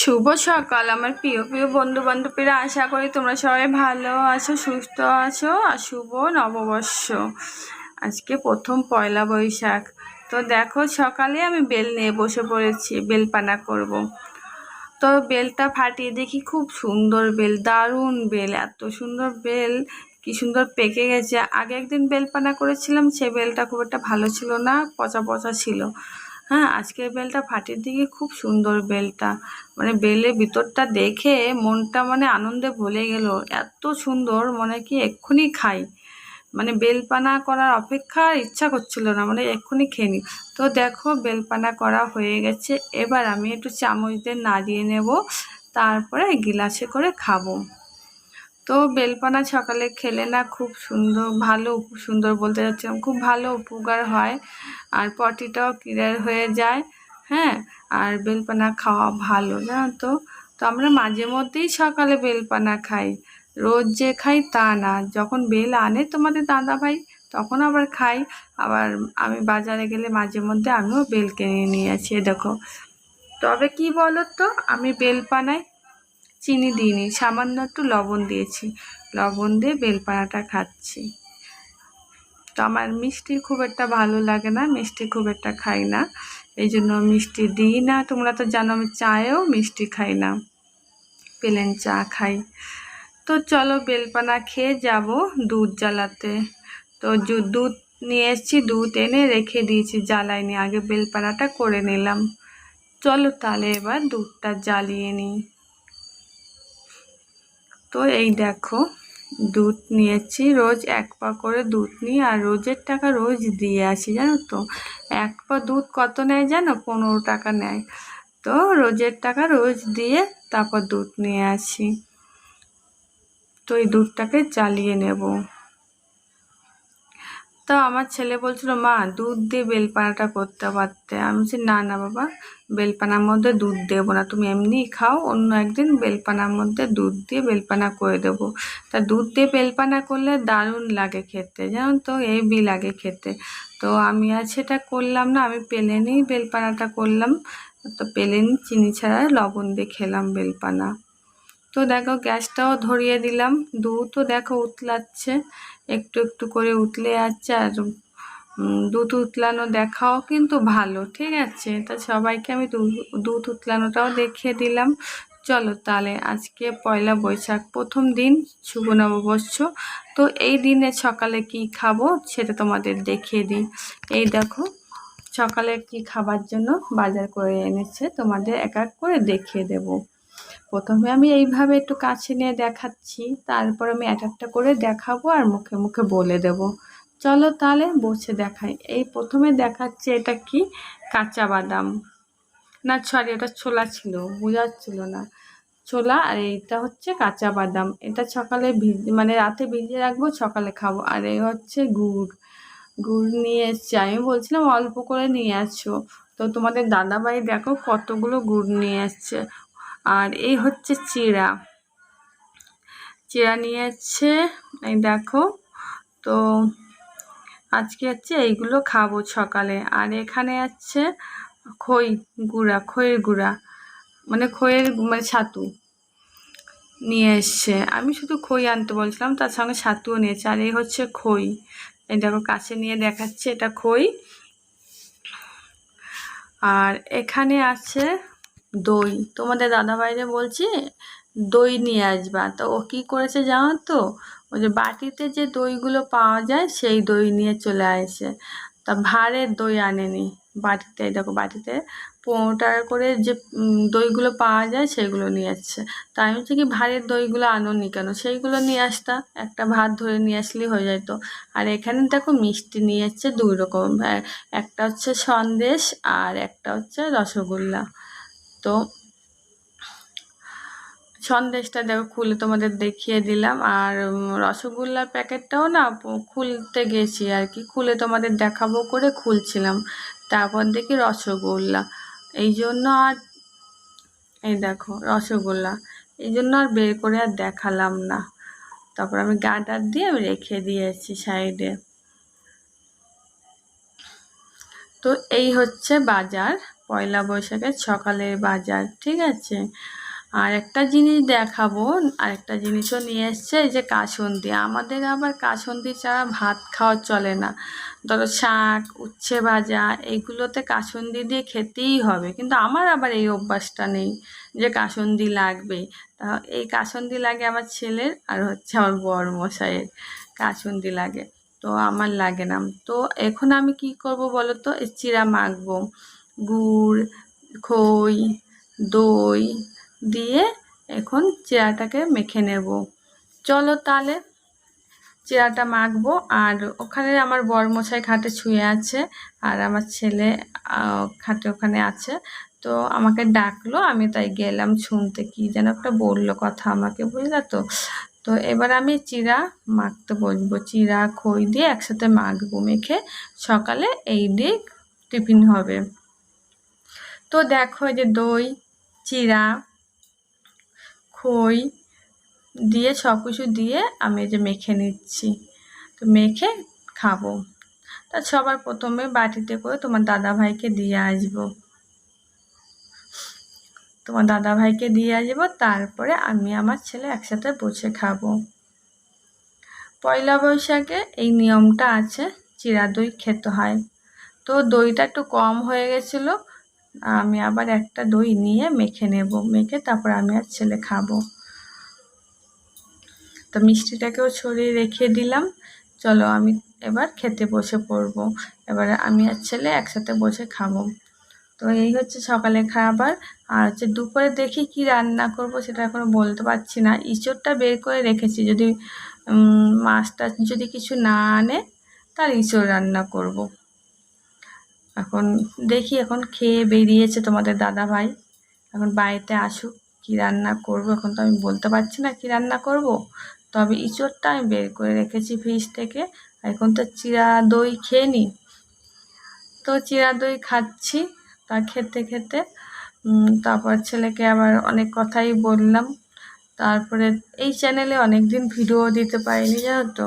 শুভ সকাল, আমার প্রিয় প্রিয় বন্ধু বান্ধবীরা আশা করি তোমরা সবাই ভালো আছো, সুস্থ আছো, আর শুভ নববর্ষ। আজকে প্রথম পয়লা বৈশাখ। তো দেখো, সকালে আমি বেল নিয়ে বসে পড়েছি, বেলপানা করব। তো বেলটা ফাটিয়ে দেখি খুব সুন্দর বেল, দারুণ বেল, এত সুন্দর বেল, কি সুন্দর পেকে গেছে। আগে একদিন বেলপানা করেছিলাম, সে বেলটা খুব একটা ভালো ছিল না, পচা পচা ছিল। হ্যাঁ আজকের বেলটা ফাটির দিকে খুব সুন্দর বেলটা। মানে বেলের ভিতরটা দেখে মনটা মানে আনন্দে ভুলে গেল। এত সুন্দর, মনে কি এক্ষুনি খাই। মানে বেলপানা করার অপেক্ষা ইচ্ছা করছিল না মানে এক্ষুনি খেয়ে নি তো দেখো, বেলপানা করা হয়ে গেছে। এবার আমি একটু চামচ দিয়ে নাড়িয়ে নেব। তারপরে গিলাসে করে খাব। তো বেলপানা সকালে খেলে না খুব সুন্দর, ভালো সুন্দর বলতে যাচ্ছিলাম, খুব ভালো উপকার হয়। আর পটিটাও ক্লিয়ার হয়ে যায় হ্যাঁ? আর বেলপানা খাওয়া ভালো, জানো তো? তো আমরা মাঝে মধ্যেই সকালে বেলপানা খাই। রোজ যে খাই তা না। যখন বেল আনে তোমাদের দাদা ভাই তখন আবার খাই। আবার আমি বাজারে গেলে মাঝে মধ্যে আমিও বেল কিনে নিয়ে আসি দেখো। তবে কি বলো তো আমি বেলপানায় চিনি দিইনি, সামান্য একটু লবণ দিয়েছি। লবণ দিয়ে বেলপানাটা খাচ্ছি। তো আমার মিষ্টি খুব একটা ভালো লাগে না, মিষ্টি খুব একটা খাই না। এই জন্য মিষ্টি দিই না। তোমরা তো জানো আমি চায়েও মিষ্টি খাই না। প্লেন চা খাই। তো চলো বেলপানা খেয়ে যাব দুধ জ্বালাতে। তো দুধ নিয়ে এসেছি, দুধ এনে রেখে দিয়েছি জ্বালাইনি। আগে বেলপানাটা করে নিলাম। চলো তাহলে এবার দুধটা জ্বালিয়ে নিই। তো এই দেখো, দুধ নিয়েছি। রোজ এক পা করে দুধ নিই আর রোজের টাকা রোজ দিয়ে আসি, জানো তো? এক পা দুধ কত নেয় জানো? পনেরো টাকা নেয়। তো রোজের টাকা রোজ দিয়ে তারপর দুধ নিয়ে আসি। তো এই দুধটাকে চালিয়ে নেব। তো আমার ছেলে বলছিল, মা, দুধ দিয়ে বেলপানাটা করতে পারতে। আমি বলছি, না না, বাবা, বেলপানার মধ্যে দুধ দেবো না। তুমি এমনিই খাও, অন্য একদিন বেলপানার মধ্যে দুধ দিয়ে বেলপানা করে দেবো। তা দুধ দিয়ে বেলপানা করলে দারুণ লাগে খেতে, জানো তো এবি লাগে খেতে। তো আমি আর সেটা করলাম না, আমি পেলেনই বেলপানাটা করলাম। তো পেলেন চিনি ছাড়া লবণ দিয়ে খেলাম বেলপানা। তো দেখো, গ্যাসটাও ধরিয়ে দিলাম। দুধও দেখো উতলাচ্ছে। একটু একটু করে উতলে যাচ্ছে আর দুধ উতলানো দেখাও কিন্তু ভালো, ঠিক আছে? তা সবাইকে আমি দুধ উতলানোটাও দেখিয়ে দিলাম। চলো তাহলে আজকে পয়লা বৈশাখ, প্রথম দিন শুভ নববর্ষ। তো এই দিনে সকালে কি খাব সেটা তোমাদের দেখিয়ে দিই। এই দেখো সকালে কি খাবার জন্য বাজার করে এনেছে, তোমাদের এক এক করে দেখিয়ে দেব। প্রথমে আমি এইভাবে একটু কাছে নিয়ে দেখাচ্ছি, তারপর আমি এক একটা করে দেখাবো আর মুখে মুখে বলে দেব। চলো তাহলে বসে দেখাই। এই প্রথমে দেখাচ্ছে এটা কি? কাঁচা বাদাম। না সরি ওটা ছোলা ছিল, বোঝাচ্ছিল না। ছোলা আর এইটা হচ্ছে কাঁচা বাদাম। এটা সকালে ভিজ মানে রাতে ভিজিয়ে রাখব, সকালে খাব। আর এই হচ্ছে গুড়। গুড় নিয়ে এসছি। আমি বলছিলাম অল্প করে নিয়ে আসছো তো তোমাদের দাদাভাই দেখো কতগুলো গুড় নিয়ে এসছে। আর এই হচ্ছে চিড়া। চিড়া নিয়ে এসছে এই দেখো, তো আজকে হচ্ছে এইগুলো খাব সকালে। আর এখানে আছে খই গুঁড়া, খইয়ের গুঁড়া মানে খইয়ের মানে ছাতু নিয়ে এসছে। আমি শুধু খই আনতে বলছিলাম, তার সঙ্গে ছাতুও নিয়েছে। আর এই হচ্ছে খই। এই দেখো, কাছে নিয়ে দেখাচ্ছে এটা খই। আর এখানে আছে দই। তোমাদের দাদা বাইরে বলছি, দই নিয়ে আসবা। তো ও কী করেছে জানো তো? ওই যে বাটিতে যে দইগুলো পাওয়া যায়, সেই দই নিয়ে চলে আসে। তা ভাঁড়ের দই আনেনি বাটিতে দেখো বাটিতে। পনেরো টাকা করে যে দইগুলো পাওয়া যায়, সেইগুলো নিয়ে আসছে। তা আমি হচ্ছে কি ভাঁড়ের দইগুলো আনোনি কেন? সেইগুলো নিয়ে আসতা। একটা ভাত ধরে নিয়ে আসলেই হয়ে যেত আর এখানে দেখো মিষ্টি নিয়ে এসছে দুই রকম। একটা হচ্ছে সন্দেশ আর একটা হচ্ছে রসগোল্লা। তো সন্দেশটা দেখো খুলে তোমাদের দেখিয়ে দিলাম। আর রসগোল্লার প্যাকেটটাও না খুলতে গেছি আর কি। খুলে তোমাদের দেখাবো করে খুলছিলাম। তারপর দেখি রসগোল্লা। এই জন্য আর, এই দেখো রসগোল্লা। এই জন্য আর বের করে আর দেখালাম না। তারপর আমি গার্ডার দিয়ে আমি রেখে দিয়েছি সাইডে। তো এই হচ্ছে বাজার। পয়লা বৈশাখের সকালের বাজার, ঠিক আছে? আর একটা জিনিস দেখাবো, আর একটা জিনিসও নিয়ে এসছে, এই যে কাসন্দি। আমাদের আবার কাসন্দি ছাড়া ভাত খাওয়া চলে না। ধরো শাক, উচ্ছে ভাজা এইগুলোতে কাসন্দি দিয়ে খেতেই হবে। কিন্তু আমার আবার এই অভ্যাসটা নেই যে কাসন্দি লাগবে। তা এই কাসন্দি লাগে আমার ছেলের, আর হচ্ছে আমার বর মশাইয়ের কাসন্দি লাগে। তো আমার লাগে না। তো এখন আমি কি করব বলো তো? চিরা মাখবো। গুড়, খই, দই দিয়ে এখন চিরাটাকে মেখে নেব। চলো তাহলে চিরাটা মাখবো। আর ওখানে আমার বরমশাই খাটে ছুঁয়ে আছে আর আমার ছেলে খাটে ওখানে আছে। তো আমাকে ডাকলো, আমি তাই গেলাম শুনতে। কি যেন একটা বলল কথা আমাকে, বুঝলে তো? তো এবার আমি চিরা মাখতে বসবো। চিরা, খই দিয়ে একসাথে মাখবো, মেখে সকালে এই দিক টিফিন হবে। তো দেখো যে দই, চিরা, খই দিয়ে সব কিছু দিয়ে আমি যে মেখে নিচ্ছি। তো মেখে খাব। তা সবার প্রথমে বাটিতে করে তোমার দাদা ভাইকে দিয়ে আসব। তোমার দাদা ভাইকে দিয়ে আসব, তারপরে আমি আমার ছেলে একসাথে বসে খাব। পয়লা বৈশাখে এই নিয়মটা আছে, চিরা দই খেতে হয়। তো দইটা একটু কম হয়ে গেছিল আমি আবার একটা দই নিয়ে মেখে নেব মেখে তারপর আমি আর ছেলে খাব। তো মিষ্টিটাকেও ছড়িয়ে রেখে দিলাম। চলো আমি এবার খেতে বসে পড়ব। এবার আমি আর ছেলে একসাথে বসে খাব। তো এই হচ্ছে সকালে খাবার। আর হচ্ছে দুপুরে দেখি কি রান্না করব সেটা এখনও বলতে পারছি না। ইঁচড়টা বের করে রেখেছি। যদি উম, মাছ টাছ যদি কিছু না আনে তার ইঁচড় রান্না করব। এখন দেখি এখন খেয়ে বেরিয়েছে তোমাদের দাদা ভাই। এখন বাড়িতে আসুক, কি রান্না করব? এখন তো আমি বলতে পারছি না কি রান্না করব। তবে ইঁচড়টা আমি বের করে রেখেছি ফ্রিজ থেকে। এখন তো চিরা দই খেয়ে নিই তো চিরা দই খাচ্ছি, তা খেতে খেতে। তারপর ছেলেকে আবার অনেক কথাই বললাম। তারপরে এই চ্যানেলে অনেক দিন ভিডিও দিতে পারিনি, জানো তো?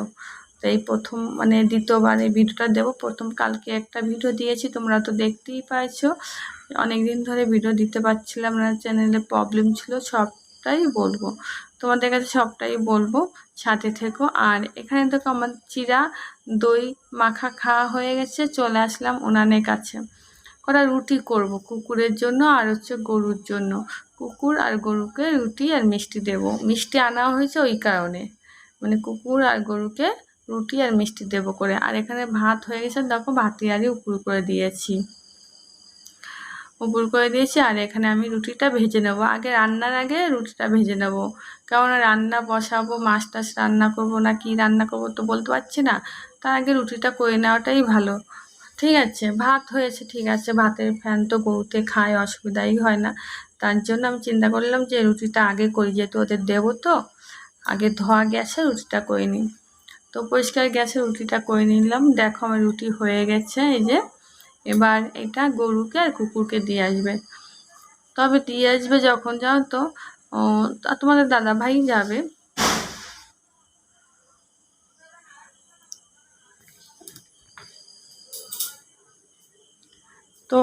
তো এই প্রথম মানে দ্বিতীয়বার এই ভিডিওটা দেবো। প্রথম কালকে একটা ভিডিও দিয়েছি, তোমরা তো দেখতেই পাইছো। অনেক দিন ধরে ভিডিও দিতে পারছিলাম না, চ্যানেলে প্রবলেম ছিল, সবটাই বলব। তোমাদের কাছে সবটাই বলব, সাথে থেকো। আর এখানে দেখো আমার চিরা দই মাখা খাওয়া হয়ে গেছে, চলে আসলাম উনানের কাছে। কটা রুটি করব, কুকুরের জন্য আর হচ্ছে গরুর জন্য। কুকুর আর গরুকে রুটি আর মিষ্টি দেব। মিষ্টি আনা হয়েছে ওই কারণে। মানে কুকুর আর গরুকে রুটি আর মিষ্টি দেবো করে। আর এখানে ভাত হয়ে গেছে, দেখো ভাতি আরই উপর করে দিয়েছি। উপর করে দিয়েছি, আর এখানে আমি রুটিটা ভেজে নেব। আগে রান্নার আগে রুটিটা ভেজে নেব। কারণ রান্না বসাবো, মাছ টাছ রান্না করব না কি রান্না করব তো বলতে পারছি না। তার আগে রুটিটা করে নেওয়াটাই ভালো। ঠিক আছে, ভাত হয়েছে, ঠিক আছে। ভাতের ফ্যান তো গরুতে খায়, অসুবিধাই হয় না। তার জন্য আমি চিন্তা করলাম যে রুটিটা আগে করি, যেহেতু ওদের দেবো তো, আগে ধোয়া গ্যাসে রুটিটা করে নিই। তো পরিষ্কার গ্যাসে রুটিটা করে নিলাম। দেখো আমার রুটি হয়ে গেছে, এই যে। এবার এটা গরুকে আর কুকুরকে দিয়ে আসবে। তবে দিয়ে আসবে যখন যাও তো? তোমাদের দাদা ভাই যাবে। তো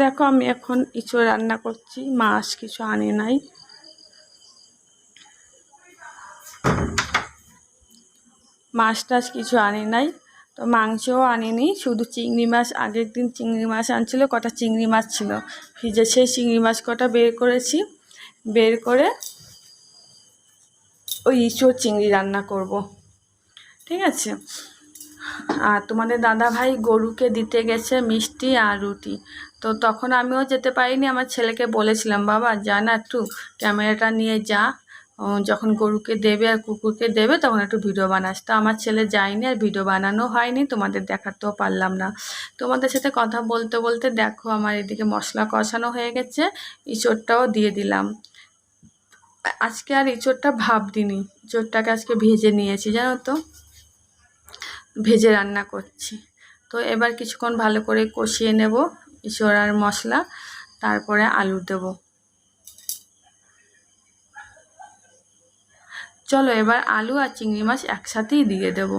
দেখো আমি এখন কিছু রান্না করছি, মাছ কিছু আনে নাই। মাছ টাছ কিছু আনি নাই। তো মাংসও আনেনি, শুধু চিংড়ি মাছ। আগের দিন চিংড়ি মাছ আনছিল, কটা চিংড়ি মাছ ছিল। ফ্রিজে সেই চিংড়ি মাছ কটা বের করেছি। বের করে ওই ইঁচড় চিংড়ি রান্না করব। ঠিক আছে? আর তোমাদের দাদা ভাই গরুকে দিতে গেছে মিষ্টি আর রুটি। তো তখন আমিও যেতে পারিনি, আমার ছেলেকে বলেছিলাম, বাবা, যা না একটু ক্যামেরাটা নিয়ে যা। যখন গরুকে দেবে আর কুকুরকে দেবে, তখন একটু ভিডিও বানাস। তো আমার ছেলে যায়নি আর ভিডিও বানানো হয়নি, তোমাদের দেখাতেও পারলাম না। তোমাদের সাথে কথা বলতে বলতে দেখো আমার এদিকে মশলা কষানো হয়ে গেছে, ইঁচড়টাও দিয়ে দিলাম। আজকে আর ইঁচড়টা ভাব দিনি ইঁচড়টাকে আজকে ভেজে নিয়েছি, জানো তো? ভেজে রান্না করছি। তো এবার কিছুক্ষণ ভালো করে কষিয়ে নেব ইঁচড় আর মশলা, তারপরে আলু দেব। চলো এবার আলু আর চিংড়ি মাছ একসাথেই দিয়ে দেব।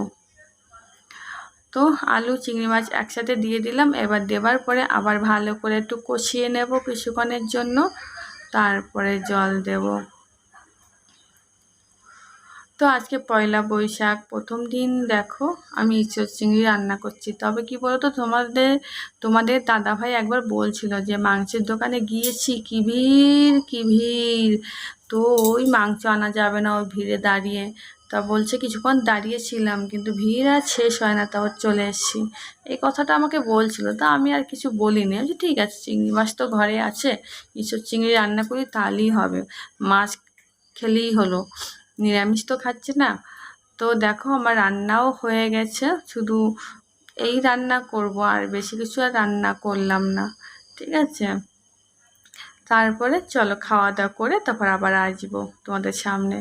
তো আলু, চিংড়ি মাছ একসাথে দিয়ে দিলাম। এবার দেবার পরে আবার ভালো করে একটু কষিয়ে নেব কিছুক্ষণের জন্য। তারপরে জল দেব। তো আজকে পয়লা বৈশাখ, প্রথম দিন দেখো আমি ইঁচড় চিংড়ি রান্না করছি। তবে কি বলতো, তোমাদের তোমাদের দাদা ভাই একবার বলছিল যে মাংসের দোকানে গিয়েছি, কি ভিড় কি ভিড়? তো ওই মাংস আনা যাবে না, ওই ভিড়ে দাঁড়িয়ে। তা বলছে কিছুক্ষণ দাঁড়িয়েছিলাম, কিন্তু ভিড় আর শেষ হয় না, তারপর চলে এসেছি। এই কথাটা আমাকে বলছিল, তা আমি আর কিছু বলিনি। আমি ঠিক আছে, চিংড়ি মাছ তো ঘরে আছে, ইঁচড় চিংড়ি রান্না করি, তাহলেই হবে। মাছ খেলেই হলো। নিরামিষ তো খাচ্ছে না। তো দেখো আমার রান্নাও হয়ে গেছে। শুধু এই রান্না করব আর বেশি কিছু আর রান্না করলাম না। ঠিক আছে? তারপরে চলো খাওয়া দাওয়া করে তারপর আবার আসব তোমাদের সামনে।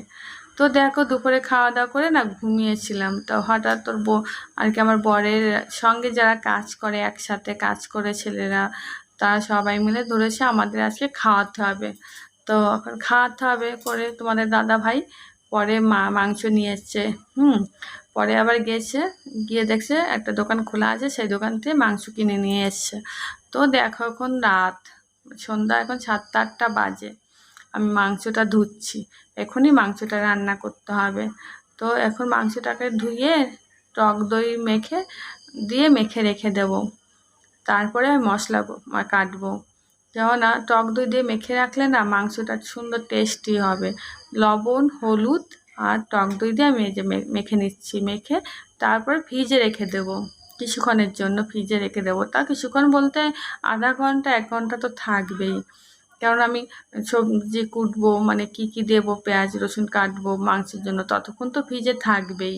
তো দেখো দুপুরে খাওয়া দাওয়া করে না ঘুমিয়েছিলাম। তো হঠাৎ তোর বো আর কি আমার বরের সঙ্গে যারা কাজ করে, একসাথে কাজ করে ছেলেরা, তারা সবাই মিলে ধরেছে আমাদের আজকে খাওয়াতে হবে। তো এখন খাওয়াতে হবে করে তোমাদের দাদা ভাই পরে মা মাংস নিয়ে এসছে, হুম, পরে আবার গেছে, গিয়ে দেখছে একটা দোকান খোলা আছে, সেই দোকান থেকে মাংস কিনে নিয়ে এসছে। তো দেখো এখন রাত, সন্ধ্যা এখন সাতটা আটটা বাজে, আমি মাংসটা ধুচ্ছি, এখনই মাংসটা রান্না করতে হবে। তো এখন মাংসটাকে ধুয়ে টক দই মেখে, দিয়ে মেখে রেখে দেব। তারপরে মশলা কাটবো। যেমন না টক দই দিয়ে মেখে রাখলে না মাংসটা সুন্দর টেস্টি হবে। লবণ, হলুদ আর টক দই দিয়ে আমি যে মেখে নিচ্ছি, মেখে তারপর ফ্রিজে রেখে দেব। কিছুক্ষণের জন্য ফ্রিজে রেখে দেবো। তা কিছুক্ষণ বলতে আধা ঘণ্টা, এক ঘণ্টা তো থাকবেই। কারণ আমি সবজি কুটবো মানে কি কি দেবো, পেঁয়াজ, রসুন কাটবো মাংসের জন্য, ততক্ষণ তো ফ্রিজে থাকবেই।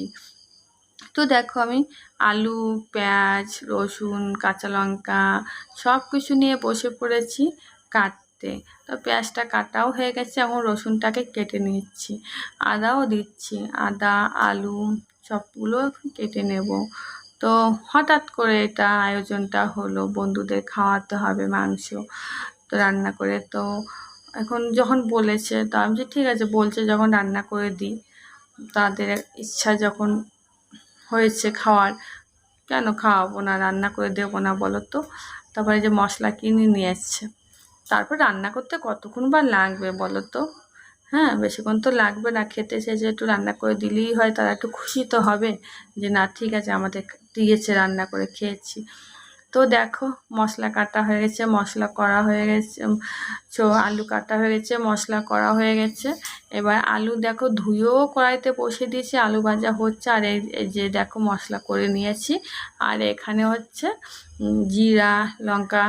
তো দেখো আমি আলু, পেঁয়াজ, রসুন, কাঁচা লঙ্কা সব কিছু নিয়ে বসে পড়েছি কাটতে। তো পেঁয়াজটা কাটাও হয়ে গেছে, এখন রসুনটাকে কেটে নিচ্ছি। আদাও দিচ্ছি, আদা, আলু সবগুলো কেটে নেব। তো হঠাৎ করে এটা আয়োজনটা হলো, বন্ধুদের খাওয়াতে হবে মাংস তো রান্না করে। তো এখন যখন বলেছে, তো আমি ঠিক আছে বলছে যখন রান্না করে দিই, তাদের ইচ্ছা যখন হয়েছে খাওয়ার। কেন খাওয়াবো না? রান্না করে দেবো না বলো তো তারপরে যে মশলা কিনে নিয়ে এসছে। তারপর রান্না করতে কতক্ষণ বা লাগবে বলো তো হ্যাঁ বেশিক্ষণ তো লাগবে না। খেতে এসেছে একটু রান্না করে দিলেই হয়, তারা একটু খুশি তো হবে যে, না, ঠিক আছে, আমাদের দিয়েছে রান্না করে, খেয়েছি। তো দেখো, মশলা কাটা হয়ে গেছে, মশলা করা হয়ে গেছে আলু কাটা হয়ে গেছে, মশলা করা হয়ে গেছে। এবার আলু দেখো, ধুয়েও কড়াইতে বসে দিয়েছি, আলু ভাজা হচ্ছে, আর এই যে দেখো, মশলা করে নিয়েছি। আর এখানে হচ্ছে জিরা, লঙ্কা,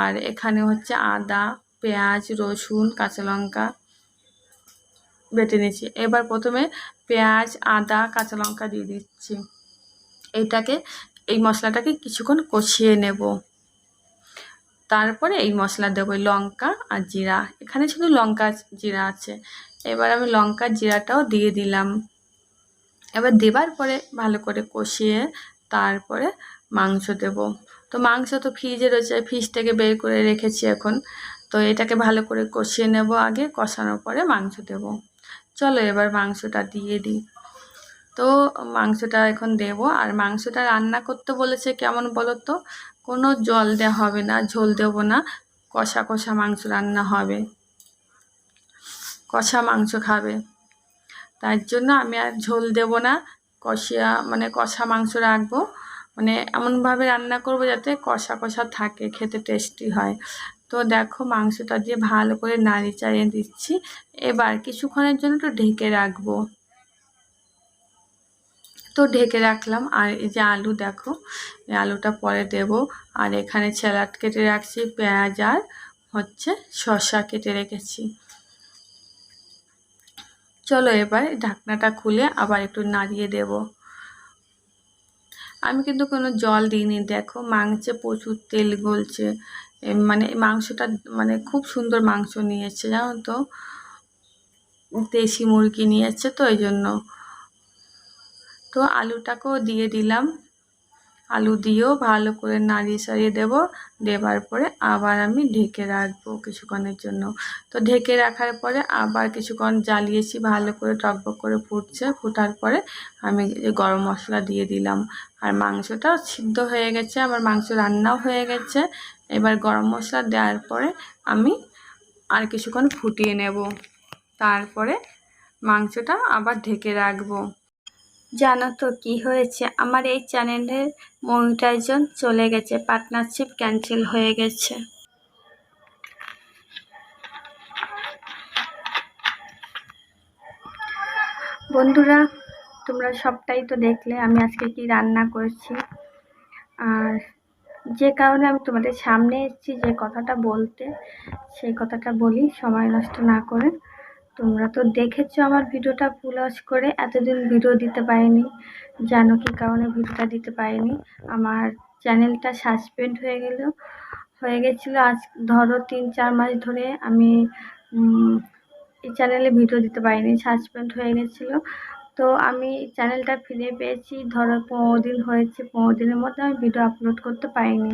আর এখানে হচ্ছে আদা, পেঁয়াজ, রসুন, কাঁচা লঙ্কা বেটে নিয়েছি। এবার প্রথমে পেঁয়াজ, আদা, কাঁচা লঙ্কা দিয়ে দিচ্ছি। এইটাকে এই মশলাটাকে কিছুক্ষণ কষিয়ে নেব। তারপরে এই মশলা দেবো লঙ্কা আর জিরা। এখানে শুধু লঙ্কা জিরা আছে। এবার আমি লঙ্কা জিরাটাও দিয়ে দিলাম। এবার দেবার পরে ভালো করে কষিয়ে তারপরে মাংস দেব। তো মাংস তো ফ্রিজে রয়েছে ফ্রিজ থেকে বের করে রেখেছি এখন। তো এটাকে ভালো করে কষিয়ে নেব আগে। কষানোর পরে মাংস দেব। চলো এবার মাংসটা দিয়ে দিই। তো মাংসটা এখন দেব। আর মাংসটা রান্না করতে বলেছে কেমন বলো তো কোনো জল দেওয়া হবে না, ঝোল দেব না। কষা কষা মাংস রান্না হবে। কষা মাংস খাবে। তার জন্য আমি আর ঝোল দেব না। কষিয়া মানে কষা মাংস রাখব। মানে এমনভাবে রান্না করব যাতে কষা কষা থাকে, খেতে টেস্টি হয়। তো দেখো মাংসটা দিয়ে ভালো করে নাড়ি চাড়িয়ে দিচ্ছি। এবার কিছুক্ষণের জন্য একটু ঢেকে রাখব। তো ঢেকে রাখলাম। আর এই যে আলু দেখো, এই আলুটা পরে দেব। আর এখানে স্যালাড কেটে রাখছি, পেঁয়াজ আর হচ্ছে শসা কেটে রেখেছি। চলো এবার ঢাকনাটা খুলে আবার একটু নাড়িয়ে দেব। আমি কিন্তু কোনো জল দিইনি, দেখো মাংসে প্রচুর তেল গলছে। মানে মাংসটা মানে খুব সুন্দর মাংস নিয়েছে, জানো তো? দেশি মুরগি নিয়েছে তো এই জন্য তো আলুটাকেও দিয়ে দিলাম। আলু দিয়েও ভালো করে নাড়িয়ে সারিয়ে দেবো। দেবার পরে আবার আমি ঢেকে রাখব কিছুক্ষণের জন্য। তো ঢেকে রাখার পরে আবার কিছুক্ষণ জ্বালিয়েছি, ভালো করে টকবক করে ফুটছে। ফুটার পরে আমি গরম মশলা দিয়ে দিলাম। আর মাংসটাও সিদ্ধ হয়ে গেছে আবার মাংস রান্নাও হয়ে গেছে। এবার গরম মশলা দেওয়ার পরে আমি আর কিছুক্ষণ ফুটিয়ে নেব। তারপরে মাংসটা আবার ঢেকে রাখব। জানো তো কি হয়েছে? আমার এই চ্যানেলের মনিটাইজন চলে গেছে, পার্টনারশিপ ক্যান্সেল হয়ে গেছে। বন্ধুরা, তোমরা সবটাই তো দেখলে, আমি আজকে কি রান্না করেছি। আর যে কারণে আমি তোমাদের সামনে এসেছি, যে কথাটা বলতে, সেই কথাটা বলি, সময় নষ্ট না করে। তোমরা তো দেখেছ আমার ভিডিওটা পুলস করে, এতদিন ভিডিও দিতে পারিনি, জানো কি কারণে ভিডিওটা দিতে পারিনি। আমার চ্যানেলটা সাসপেন্ড হয়ে গেল, হয়ে গেছিল আজ, ধরো তিন চার মাস ধরে আমি এই চ্যানেলে ভিডিও দিতে পারিনি, সাসপেন্ড হয়ে গেছিল। তো আমি চ্যানেলটা ফিরে পেয়েছি, ধরো পনেরো দিন হয়েছে, পনেরো দিনের মধ্যে আমি ভিডিও আপলোড করতে পারিনি।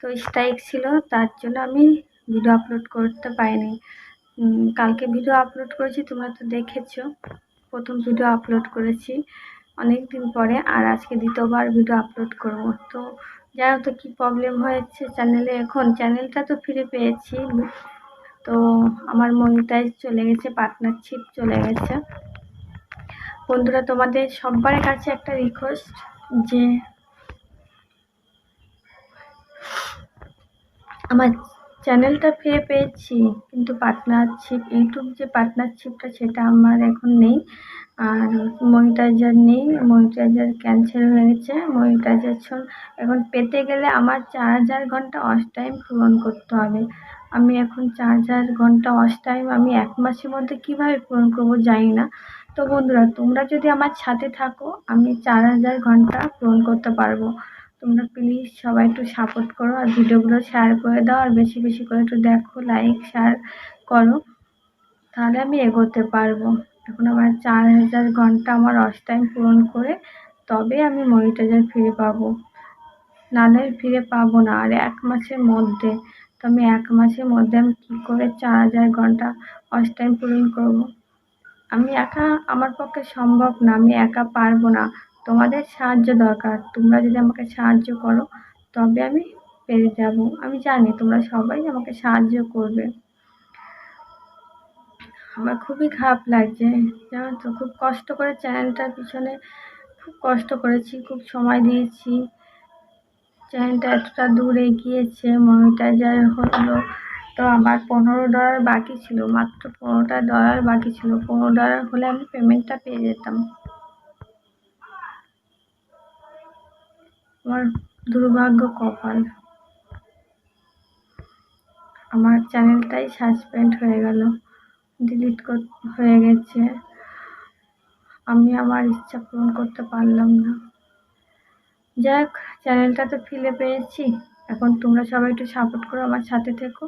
তো স্ট্রাইক ছিল, তার জন্য আমি ভিডিও আপলোড করতে পারিনি। কালকে ভিডিও আপলোড করেছি, তোমরা তো দেখেছ। প্রথম ভিডিও আপলোড করেছি অনেক দিন পরে, আর আজকে দ্বিতীয়বার ভিডিও আপলোড করব। তো জানো তো কী প্রবলেম হয়েছে চ্যানেলে এখন চ্যানেলটা তো ফিরে পেয়েছি। তো আমার মনিটাইজ চলে গেছে পার্টনারশিপ চলে গেছে। বন্ধুরা, তোমাদের সবার কাছে একটা রিকোয়েস্ট যে, আমার চ্যানেলটা ফিরে পেয়েছি, কিন্তু পার্টনারশিপ ইউটিউব যে পার্টনারশিপটা সেটা আমার এখন নেই। আর মনিটাইজার নেই মনিটাইজার ক্যান্সেল হয়ে গেছে। মনিটাইজেশন এখন পেতে গেলে আমার চার হাজার ঘণ্টা অস টাইম পূরণ করতে হবে। আমি এখন চার হাজার ঘণ্টা অস টাইম আমি এক মাসের মধ্যে কীভাবে পূরণ করব জানি না। তো বন্ধুরা, তোমরা যদি আমার সাথে থাকো, আমি চার হাজার ঘণ্টা পূরণ করতে পারব। তোমরা প্লিজ সবাই একটু সাপোর্ট করো আর ভিডিওগুলো শেয়ার করে দাও আর বেশি বেশি করে একটু দেখো লাইক শেয়ার করো। তাহলে আমি এগোতে পারব। এখন আমার চার হাজার ঘণ্টা আমার অস টাইম পূরণ করে তবে আমি মনিটাইজার ফিরে পাবো। নাহলে ফিরে পাবো না। আর এক মাসের মধ্যে, তো আমি এক মাসের মধ্যে আমি কী করে চার হাজার ঘণ্টা অস টাইম পূরণ করব? আমি একা, আমার পক্ষে সম্ভব না। আমি একা পারব না। তোমাদের সাহায্য দরকার। তোমরা যদি আমাকে সাহায্য করো, তবে আমি পেরে যাব। আমি জানি তোমরা সবাই আমাকে সাহায্য করবে। আমার খুবই খারাপ লাগছে, জানো তো? খুব কষ্ট করে চ্যানেলটার পিছনে খুব কষ্ট করেছি, খুব সময় দিয়েছি। চ্যানেলটা এতটা দূর এগিয়েছে মনিটাইজার হলো, তো আমার পনেরো ডলার বাকি ছিল, মাত্র পনেরোটা ডলার বাকি ছিল। পনেরো ডলার হলে আমি পেমেন্টটা পেয়ে যেতাম। আমার দুর্ভাগ্য কপাল। আমার চ্যানেলটাই সাসপেন্ড হয়ে গেল, ডিলিট হয়ে গেছে। আমি আমার ইচ্ছা পূরণ করতে পারলাম না। যাক চ্যানেলটা তো ফিরে পেয়েছি। এখন তোমরা সবাই একটু সাপোর্ট করো আমার সাথে থেকো।